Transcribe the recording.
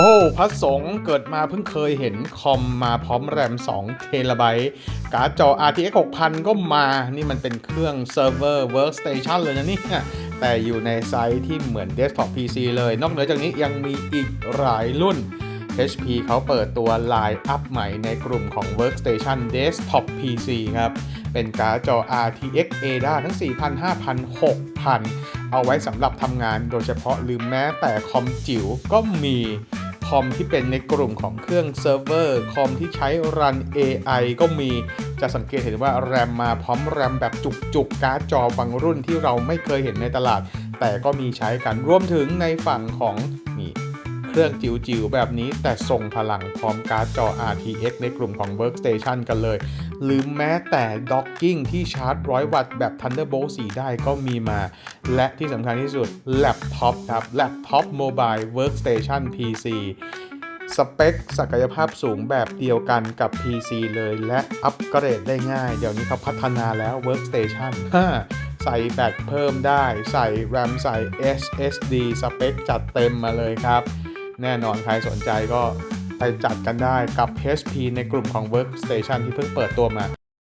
โอ้พระสงฆ์เกิดมาเพิ่งเคยเห็นคอมมาพร้อมแรม2เทราไบต์การ์ดจอ RTX 6000 ก็มา นี่มันเป็นเครื่องเซิร์ฟเวอร์ Workstation เลยนะนี่แต่อยู่ในไซส์ที่เหมือน Desktop PC เลย นอกเหนือจากนี้ยังมีอีกหลายรุ่น HP เขาเปิดตัว Line Up ใหม่ในกลุ่มของ Workstation Desktop PC ครับ เป็นการ์ดจอ RTX Ada ทั้ง 4,000 5,000 6,000 เอาไว้สำหรับทำงานโดยเฉพาะหรือแม้แต่คอมจิ๋วก็มี คอมที่เป็นในกลุ่มของเครื่องเซิร์ฟเวอร์คอมที่ใช้รัน AI ก็มีจะสังเกตเห็นว่าแรมมาพร้อมแรมแบบจุกๆ การ์ดจอบางรุ่นที่เราไม่เคยเห็นในตลาด แต่ก็มีใช้กันรวมถึงในฝั่งของนี่เครื่องจิ๋วๆ แบบนี้แต่ทรงพลังพร้อมการ์ดจอ RTX ในกลุ่มของ Workstation กันเลย หรือแม้แต่ Docking ที่ชาร์จ 100 วัตต์แบบ Thunderbolt 4 ได้ก็มีมา และที่สำคัญที่สุดแล็ปท็อปครับแล็ปท็อป Mobile Workstation PC สเปคศักยภาพสูงแบบเดียวกันกับ PC เลยและอัปเกรดได้ง่าย เดี๋ยวนี้เขาพัฒนาแล้ว Workstation ใส่แบตเพิ่มได้ ใส่ RAM ใส่ SSD สเปคจัดเต็มมาเลยครับ แน่นอนใครสนใจก็ ไปจัดกันได้กับ HP ในกลุ่มของ Workstation ที่เพิ่งเปิดตัวมา